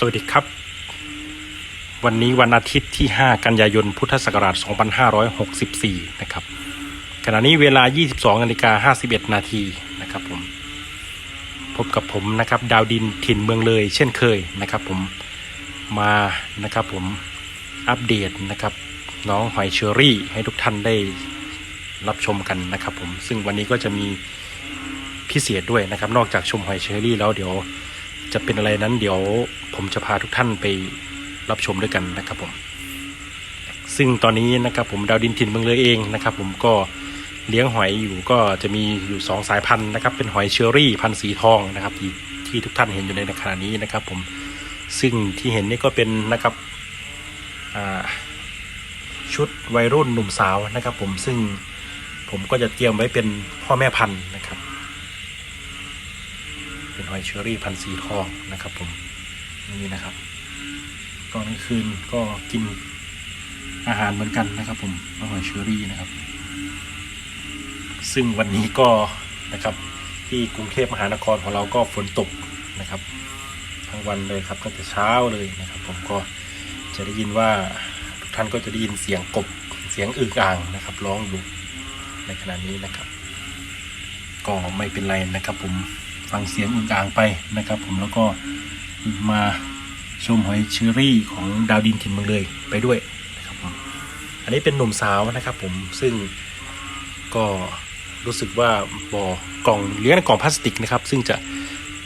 สวัสดีครับ วันนี้วันอาทิตย์ที่ 5 กันยายน พุทธศักราช 2564 นะครับ ขณะนี้เวลา 22นาฬิกา51 นาทีนะครับผม พบกับผมนะครับ ดาวดินถิ่นเมืองเลย เช่นเคยนะครับผม มานะครับผมอัปเดตนะครับ น้องหอยเชอรี่ให้ทุกท่านได้รับชมกันนะครับผม ซึ่งวันนี้ก็จะมีพิเศษด้วยนะครับ นอกจากชมหอยเชอรี่แล้วเดี๋ยว จะเป็นอะไรนั้นเดี๋ยวผมจะพาทุกท่านไปรับชมด้วยกันนะครับผม ซึ่งตอนนี้นะครับผมดาวดินถิ่นเมืองเลยเองนะครับ ผมก็เลี้ยงหอยอยู่ก็จะมีอยู่สองสายพันธุ์นะครับ เป็นหอยเชอรี่พันธุ์สีทองนะครับที่ที่ทุกท่านเห็นอยู่ในขณะนี้นะครับ ผมซึ่งที่เห็นนี่ก็เป็นนะครับชุดวัยรุ่นหนุ่มสาวนะครับ ผมซึ่งผมก็จะเตรียมไว้เป็นพ่อแม่พันธุ์นะครับ เป็นหอยเชอรี่พันสีทองนะครับ ผมนี่นะครับตอนกลางคืนก็กินอาหารเหมือนกันนะครับผมหอยเชอรี่นะครับ ซึ่งวันนี้ก็นะครับที่กรุงเทพมหานครของเราก็ฝนตกนะครับ ทั้งวันเลยครับตั้งแต่เช้าเลยนะครับ ผมก็จะได้ยินว่าทุกท่านก็จะได้ยินเสียงกบเสียงอึ่งอ่างนะครับร้องอยู่ในขณะนี้นะครับ ก็ไม่เป็นไรนะครับผม ฟังเสียงอึ่งอ่างไปนะครับ ผมแล้วก็มาชมหอยเชอรี่ของดาวดินถิ่นเมืองเลยไปด้วยนะครับผมอันนี้เป็นหนุ่มสาวนะครับ ผมซึ่งก็รู้สึกว่าบ่อกล่องเลี้ยงในกล่องพลาสติกนะครับ ซึ่งจะ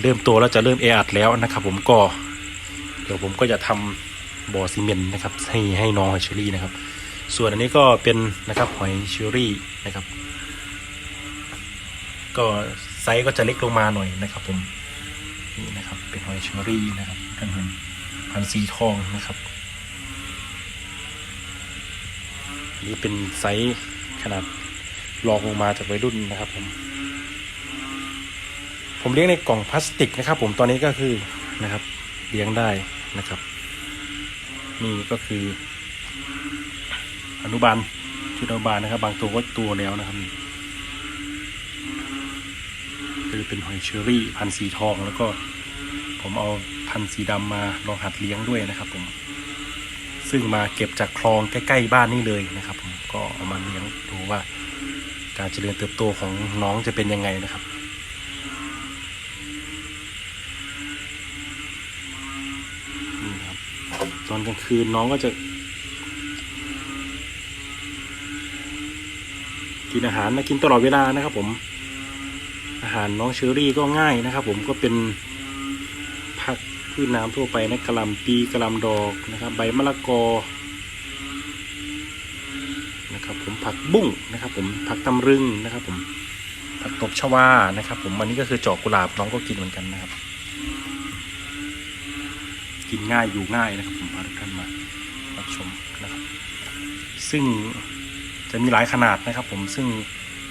เริ่มโตแล้วจะเริ่มแออัดแล้วนะครับ ผมก็เดี๋ยวผมก็จะทำบ่อซีเมนต์นะครับ ให้ให้น้องหอยเชอรี่นะครับ ส่วนอันนี้ก็เป็นนะครับหอยเชอรี่นะครับ ก็ ซส์ก็จะเล็กลงมาหน่อยนะครับ ผมนี่นะครับ เป็นหอยเชอรี่นะครับท่านเห็นพันสีทองนะครับนนี้เป็นไซส์ขนาดรองลงมาจากวัยรุ่นนะครับผมผมเลี้ยงในกล่องพลาสติกนะครับ ผมตอนนี้ก็คือนะครับ เลี้ยงได้นะครับ นี่ก็คืออนุบาลชุดอนุบาลนะครับ บางตัวก็ตัวแล้วนะครับ คือเป็นหอยเชอรี่ พันธุ์สีทอง แล้วก็ผมเอาพันธุ์สีดำมาลองหัดเลี้ยงด้วยนะครับ ผม ซึ่งมาเก็บจากคลองใกล้ๆบ้านนี่เลยนะครับ ผมก็เอามาเลี้ยงดูว่า การเจริญเติบโตของน้องจะเป็นยังไงนะครับนี่ครับตอนกลางคืนน้องก็จะกินอาหารนะกินตลอดเวลานะครับผม อาหารน้องเชอรี่ก็ง่ายนะครับ ผมก็เป็นผักพืชน้ำทั่วไปนะกระหลำปีกระหลำดอกนะครับ ใบมะละกอนะครับผมผักบุ้งนะครับ ผมผักตำรึงนะครับ ผมผักตบชวานะครับ ผมอันนี้ก็คือจอกกุหลาบน้องก็กินเหมือนกันนะครับ กินง่ายอยู่ง่ายนะครับ ผมพาทุกท่านมารับชมนะครับ ซึ่งจะมีหลายขนาดนะครับ ผมซึ่ง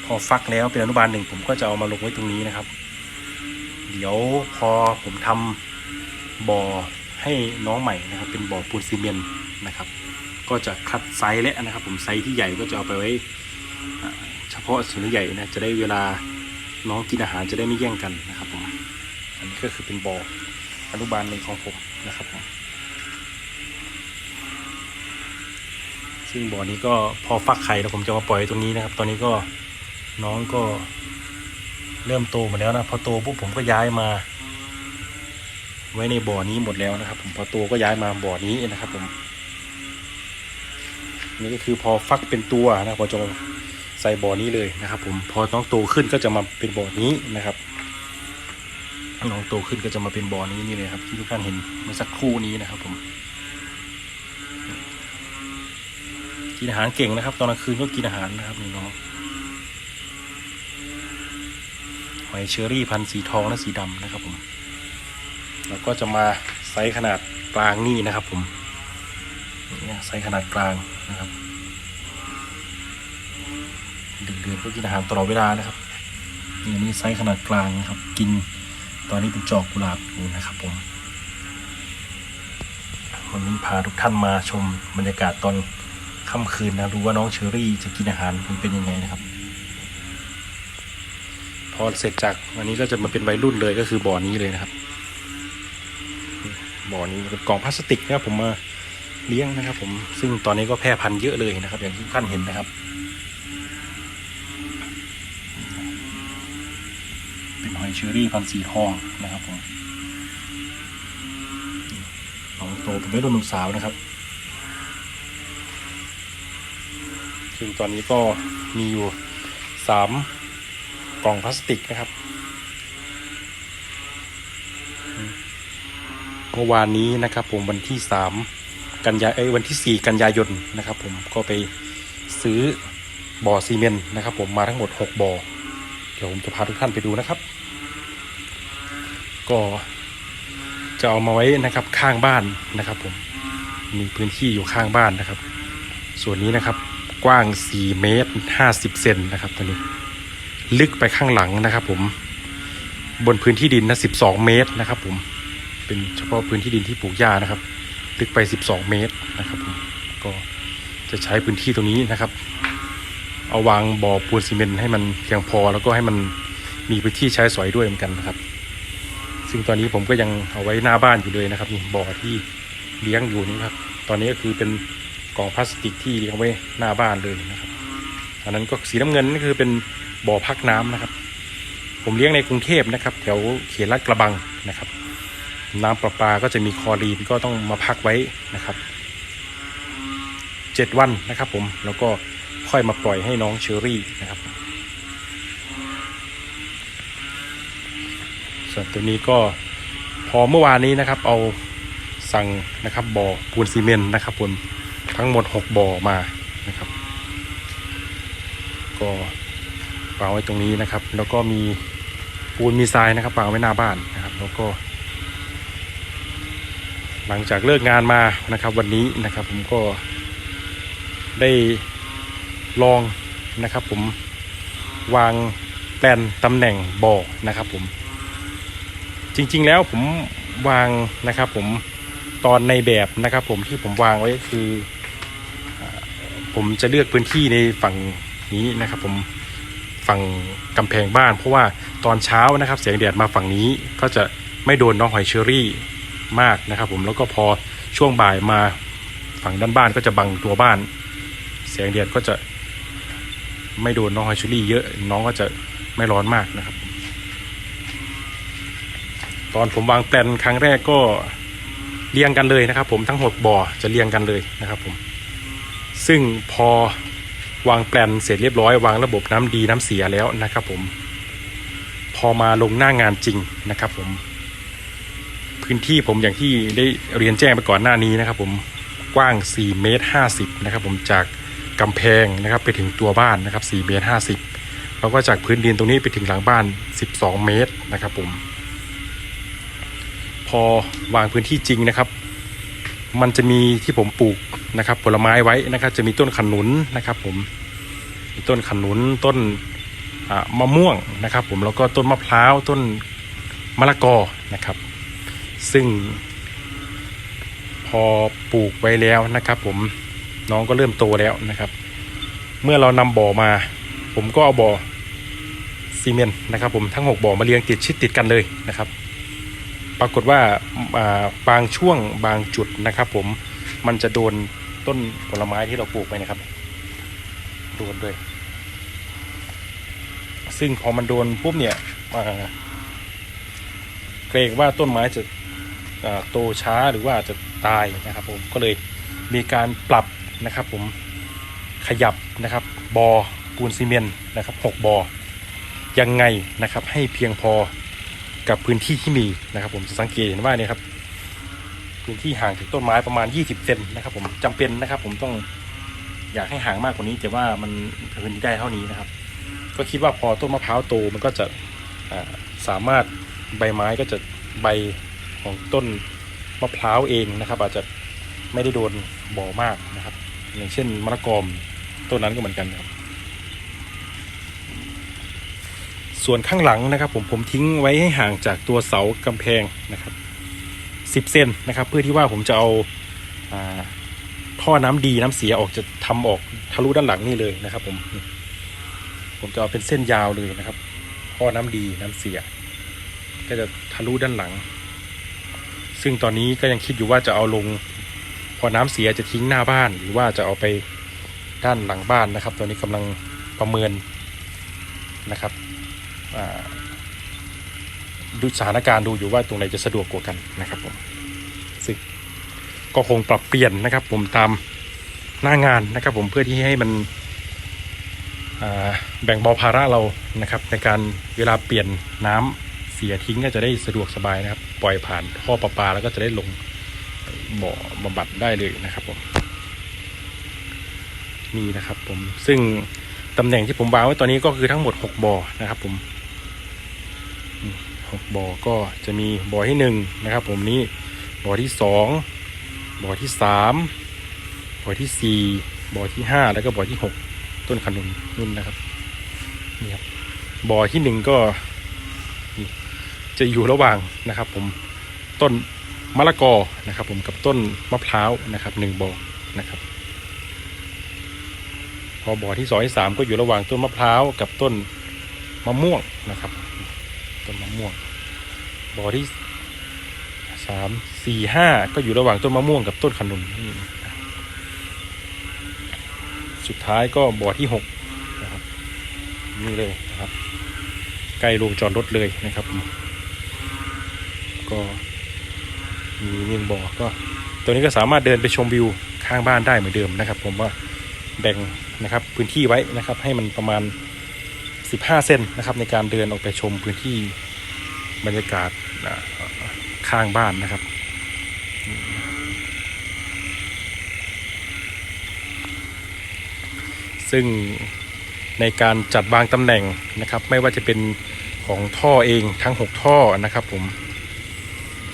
พอฟักแล้วเป็นอนุบาลหนึ่งผมก็จะเอามาลงไว้ตรงนี้นะครับ เดี๋ยวพอผมทำบ่อให้น้องใหม่นะครับ เป็นบ่อปูนซีเมนต์นะครับ ก็จะคัดไซส์และนะครับ ผมไซส์ที่ใหญ่ก็จะเอาไปไว้เฉพาะส่วนใหญ่นะจะได้เวลาน้องกินอาหารจะได้ไม่แย่งกันนะครับผมอันนี้ก็คือเป็นบ่ออนุบาลหนึ่งของผมนะครับผมซึ่งบ่อนี้ก็พอฟักไข่แล้วผมจะมาปล่อยตรงนี้นะครับ ตอนนี้ก็ น้องก็เริ่มโตหมาแล้วนะพอโตปุ๊บผมก็ย้ายมา ไว้ในบ่อนี้หมดแล้วนะครับ ผมพอโตก็ย้ายมาบ่อนี้นะครับ ผม นี่ก็คือพอฟักเป็นตัวนะพอจะใส่บ่อนี้เลยนะครับ ผมพอน้องโตขึ้นก็จะมาเป็นบ่อนี้นะครับน้องโตขึ้นก็จะมาเป็นบ่อนี้นี่เลยครับ ที่ทุกท่านเห็นเมื่อสักครู่นี้นะครับ ผมกินอาหารเก่งนะครับ ตอนกลางคืนก็กินอาหารนะครับนี่น้องหอย เชอรี่พันธุ์สีทองและสีดำนะครับผม แล้วก็จะมาไซส์ขนาดกลางนี่นะครับผมเนี่ยไซส์ขนาดกลางนะครับเดือนก็กินอาหารตลอดเวลานะครับนี่อันนี้ไซส์ขนาดกลางนะครับ กินตอนนี้เป็นจอกกุหลาบอยู่นะครับผมวันนี้พาทุกท่านมาชมบรรยากาศตอนค่ำคืนนะดูว่าน้องเชอรี่จะกินอาหารมันเป็นยังไงนะครับ พอเสร็จจากวันนี้ก็จะมาเป็นวัยรุ่นเลยก็คือบ่อนี้เลยนะครับ บ่อนี้เป็นกล่องพลาสติกนะครับผมมาเลี้ยงนะครับ ผมซึ่งตอนนี้ก็แพร่พันธุ์เยอะเลยนะครับ อย่างที่ท่านเห็นนะครับ เป็นหอยเชอรี่พันธ์สีทองนะครับผมน้องโตเป็นไม่รุ่นหนุ่มสาวนะครับซึ่งตอนนี้ก็มีอยู่สาม ล่องพลาสติกนะครับ เมื่อวานนี้นะครับ ผมวันที่สามกันยาเอ้ยวันที่สี่กันยายนนะครับ ผมก็ไปซื้อบ่อซีเมนต์นะครับ ผมมาทั้งหมดหกบ่อเดี๋ยวผมจะพาทุกท่านไปดูนะครับ ก็จะเอามาไว้นะครับข้างบ้านนะครับ ผมมีพื้นที่อยู่ข้างบ้านนะครับ ส่วนนี้นะครับกว้าง 4 เมตร 50 เซนนะครับตัวนี้ ลึกไปข้างหลังนะครับ ผมบนพื้นที่ดินนะ12 เมตรนะครับ ผมเป็นเฉพาะพื้นที่ดินที่ปลูกหญ้านะครับ ลึกไป 12 เมตรนะครับผมก็จะใช้พื้นที่ตรงนี้นะครับ เอาวางบ่อปูนซีเมนต์ให้มันเพียงพอแล้วก็ให้มันมีพื้นที่ใช้สอยด้วยเหมือนกันนะครับ ซึ่งตอนนี้ผมก็ยังเอาไว้หน้าบ้านอยู่เลยนะครับนี่บ่อที่เลี้ยงอยู่นี่ครับ ตอนนี้ก็คือเป็นกล่องพลาสติกที่เลี้ยงไว้หน้าบ้านเลยนะครับ อันนั้นก็สีน้ำเงินนี่คือเป็น บ่อพักน้ำนะครับ ผมเลี้ยงในกรุงเทพนะครับ แถวเขตลาดกระบังนะครับ น้ำประปาก็จะมีคอรีนก็ต้องมาพักไว้นะครับเจ็ดวันนะครับผมแล้วก็ค่อยมาปล่อยให้น้องเชอรี่นะครับ ส่วนตัวนี้ก็พอเมื่อวานนี้นะครับ เอาสั่งนะครับบ่อปูนซีเมนต์นะครับผมทั้งหมด 6บ่อมานะครับ ก็ วางไว้ตรงนี้นะครับ แล้วก็มีปูนมีทรายนะครับวางไว้หน้าบ้านนะครับ แล้วก็ หลังจากเลิกงานมานะครับ วันนี้นะครับ ผมก็ได้ลองนะครับ ผมวางแปลนตำแหน่งบ่อนะครับ ผม จริง ๆ แล้วผมวางนะครับ ผมตอนในแบบนะครับ ผมที่ผมวางไว้คือ ผมจะเลือกพื้นที่ในฝั่งนี้นะครับ ผม ฝั่งกำแพงบ้าน เพราะว่าตอนเช้านะครับเสียงแดดมาฝั่งนี้ก็จะไม่โดนน้องหอยเชอรี่มากนะครับ ผมแล้วก็พอช่วงบ่ายมาฝั่งด้านบ้านก็จะบังตัวบ้าน เสียงแดดก็จะไม่โดนน้องหอยเชอรี่เยอะน้องก็จะไม่ร้อนมากนะครับ ตอนผมวางแปลนครั้งแรกก็เรียงกันเลยนะครับ ผมทั้งหกบ่อจะเรียงกันเลยนะครับ ผม ซึ่งพอ วางแปลนเสร็จเรียบร้อย วางระบบน้ำดีน้ำเสียแล้วนะครับผม พอมาลงหน้างานจริงนะครับผม พื้นที่ผมอย่างที่ได้เรียนแจ้งไปก่อนหน้านี้นะครับ ผมกว้าง4เมตร50นะครับผมจากกำแพงนะครับไปถึงตัวบ้านนะครับ4เมตร50แล้วก็จากพื้นดินตรงนี้ไปถึงหลังบ้าน 12 เมตรนะครับผม พอวางพื้นที่จริงนะครับมันจะมีที่ผมปลูกนะครับผลไม้ไว้นะครับจะมีต้นขนุนนะครับผม มีต้นขนุนต้นมะม่วงนะครับ ผมแล้วก็ต้นมะพร้าวต้นมะละกอนะครับ ซึ่งพอปลูกไว้แล้วนะครับ ผมน้องก็เริ่มโตแล้วนะครับ เมื่อเรานำบ่อมา ผมก็เอาบ่อซีเมนต์นะครับ ผมทั้งหกบ่อมาเรียงติดชิดติดกันเลยนะครับ ปรากฏว่าบางช่วงบางจุดนะครับ ผมมันจะโดนต้นผลไม้ที่เราปลูกไปนะครับ โดนด้วย ซึ่งพอมันโดนปุ๊บเนี่ยอ่าเกรงว่าต้นไม้จะโตช้าหรือว่าจะตายนะครับผมก็เลยมีการปรับนะครับผมขยับนะครับบอปูนซีเมนต์นะครับหบอยังไงนะครับให้เพียงพอกับพื้นที่ที่มีนะครับ ผมจะสังเกตเห็นว่าเนี่ยครับพื้นที่ห่างจากต้นไม้ประมาณ 20 เซนนะครับผมจำเป็นนะครับ ผมต้อง อยากให้ห่างมากกว่านี้ แต่ว่ามันพื้นที่ได้เท่านี้นะครับ ก็คิดว่าพอต้นมะพร้าวโตมันก็จะสามารถใบไม้ก็จะใบของต้นมะพร้าวเองนะครับ อาจจะไม่ได้โดนบ่อมากนะครับ อย่างเช่นมะละกอมต้นนั้นก็เหมือนกันครับส่วนข้างหลังนะครับ ผมผมทิ้งไว้ให้ห่างจากตัวเสากำแพงนะครับสิบเซนนะครับ เพื่อที่ว่าผมจะเอา ท่อน้ำดีน้ำเสียออกจะทำออกทะลุด้านหลังนี่เลยนะครับ ผม ผมจะเอาเป็นเส้นยาวเลยนะครับท่อน้ำดีน้ำเสีย ก็จะทะลุด้านหลัง ซึ่งตอนนี้ก็ยังคิดอยู่ว่าจะเอาลง พอน้ำเสียจะทิ้งหน้าบ้าน หรือว่าจะเอาไปด้านหลังบ้านนะครับ ตอนนี้กำลังประเมินนะครับดูสถานการณ์ดูอยู่ว่าตรงไหนจะสะดวกกว่ากันนะครับผม ก็คงปรับเปลี่ยนนะครับ ผมตามหน้างานนะครับ ผมเพื่อที่ให้มันแบ่งเบาภาระเรานะครับ ในการเวลาเปลี่ยนน้ำเสียทิ้งก็จะได้สะดวกสบายนะครับ ปล่อยผ่านท่อประปาแล้วก็จะได้ลงบ่อบำบัดได้เลยนะครับผมนี่นะครับผมซึ่งตำแหน่งที่ผมวางไว้ตอนนี้ก็คือทั้งหมด 6บ่อนะครับผมนี่หกบ่อก็จะมีบ่อที่หนึ่งนะครับ ผมนี่บ่อที่สอง บ่อที่สามบ่อที่สี่บ่อที่ห้าแล้วก็บ่อที่หกต้นขนุนนุ่นนะครับนี่ครับบ่อที่หนึ่งก็จะอยู่ระหว่างนะครับ ผมต้นมะละกอนะครับ ผมกับต้นมะพร้าวนะครับหนึ่งบ่อนะครับพอบ่อที่สองที่สามก็อยู่ระหว่างต้นมะพร้าวกับต้นมะม่วงนะครับต้นมะม่วงบ่อที่ สามสี่ห้าก็อยู่ระหว่างต้นมะม่วงกับต้นขนุนนี่นสุดท้ายก็บ่อที่หกนะครับนี่เลยนะครับ ใกล้โรงจอดรถเลยนะครับผมก็มีนึ่งบ่อก็ตัวนี้ก็สามารถเดินไปชมวิวข้างบ้านได้เหมือนเดิมนะครับ ผมว่าแบ่งนะครับพื้นที่ไว้นะครับ ให้มันประมาณ 15 เซนนะครับ ในการเดินออกไปชมพื้นที่บรรยากาศ ข้างบ้านนะครับ ซึ่งในการจัดวางตำแหน่งนะครับ ไม่ว่าจะเป็นของท่อเองทั้ง 6 ท่อนะครับผม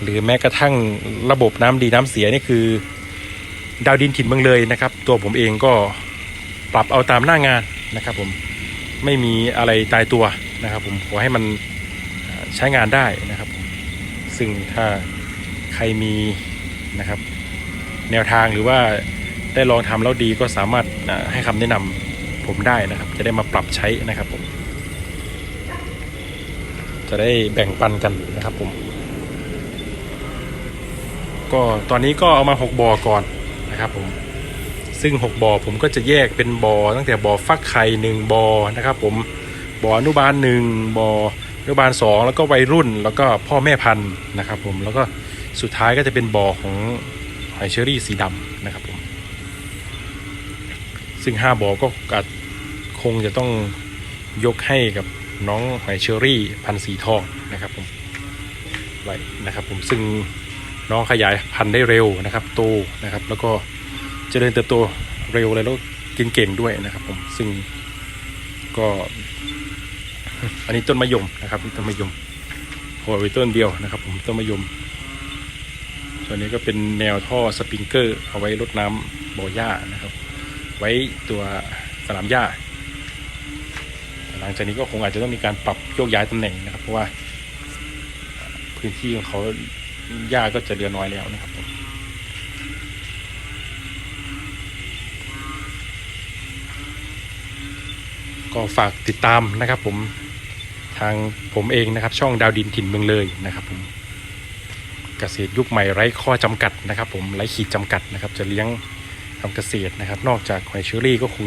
หรือแม้กระทั่งระบบน้ำดีน้ำเสียนี่คือ ดาวดินถิ่นเมืองเลยนะครับ ตัวผมเองก็ปรับเอาตามหน้างานนะครับผมไม่มีอะไรตายตัวนะครับผมขอให้มันใช้งานได้นะครับผม ซึ่งถ้าใครมีนะครับ แนวทางหรือว่าได้ลองทำแล้วดีก็สามารถให้คำแนะนำผมได้นะครับ จะได้มาปรับใช้นะครับผม จะได้แบ่งปันกันนะครับผมก็ตอนนี้ก็เอามา 6บ่อก่อนนะครับผมซึ่ง 6บ่อผมก็จะแยกเป็นบ่อตั้งแต่บ่อฟักไข่หนึ่งบ่อนะครับผมบ่ออนุบาลหนึ่งบ่อ อนุบาลสองแล้วก็วัยรุ่นแล้วก็พ่อแม่พันธุ์นะครับ ผมแล้วก็สุดท้ายก็จะเป็นบ่อของหอยเชอรี่สีดำนะครับผมซึ่ง5บ่อก็อาจคงจะต้องยกให้กับน้องหอยเชอรี่พันธุ์สีทองนะครับผมไว้นะครับผมซึ่งน้องขยายพันธุ์ได้เร็วนะครับโตนะครับ แล้วก็เจริญเติบโตเร็วเลยแล้วกินเก่งด้วยนะครับผมซึ่งก็ อันนี้ต้นมะยมนะครับต้นมะยมโหไว้ต้นเดียวนะครับ ผมต้นมะยม ส่วนนี้ก็เป็นแนวท่อสปริงเกอร์เอาไว้รดน้ำบ่อหญ้านะครับ ไว้ตัวสนามหญ้า หลังจากนี้ก็คงอาจจะต้องมีการปรับโยกย้ายตำแหน่งนะครับ เพราะว่า พื้นที่ของเขาหญ้าก็จะเหลือน้อยแล้วนะครับผมก็ฝากติดตามนะครับผมางผมเองนะครับ ช่องดาวดินถิ่นเมืองเลยนะครับผมเกษตรยุคใหม่ไร้ข้อจำกัดนะครับ ผมไร้ขีดจำกัดนะครับ จะเลี้ยงทำเกษตรนะครับ นอกจากหอยเชอรี่ก็คง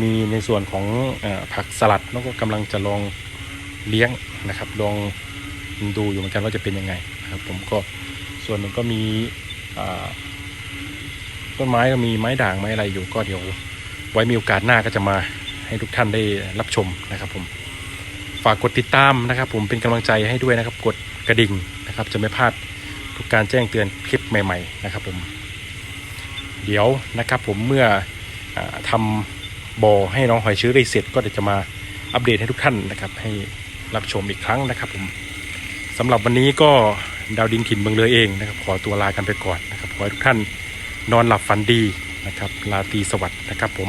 มีในส่วนของอผักสลัดแล้วก็กำลังจะลองเลี้ยงนะครับ ลองดูอยู่เหมือนกันว่าจะเป็นยังไงนะครับ ผมก็ส่วนหนึ่งก็มีต้นไม้ก็มีไม้ด่างไม้อะไรอยู่ก็เดี๋ยว ไว้มีโอกาสหน้าก็จะมาให้ทุกท่านได้รับชมนะครับผม ฝากกดติดตามนะครับ ผมเป็นกำลังใจให้ด้วยนะครับ กดกระดิ่งนะครับ จะไม่พลาดทุกการแจ้งเตือนคลิปใหม่ ๆ นะครับ ผม เดี๋ยวนะครับ ผมเมื่ออาทำบ่อให้น้องหอยเชื้อได้เสร็จก็จะมาอัปเดตให้ทุกท่านนะครับ ให้รับชมอีกครั้งนะครับ ผมสำหรับวันนี้ก็ดาวดินถิ่นเมืองเลยเองนะครับ ขอตัวลากันไปก่อนนะครับขอให้ทุกท่านนอนหลับฝันดีนะครับ ลาตีสวัสดิ์นะครับผม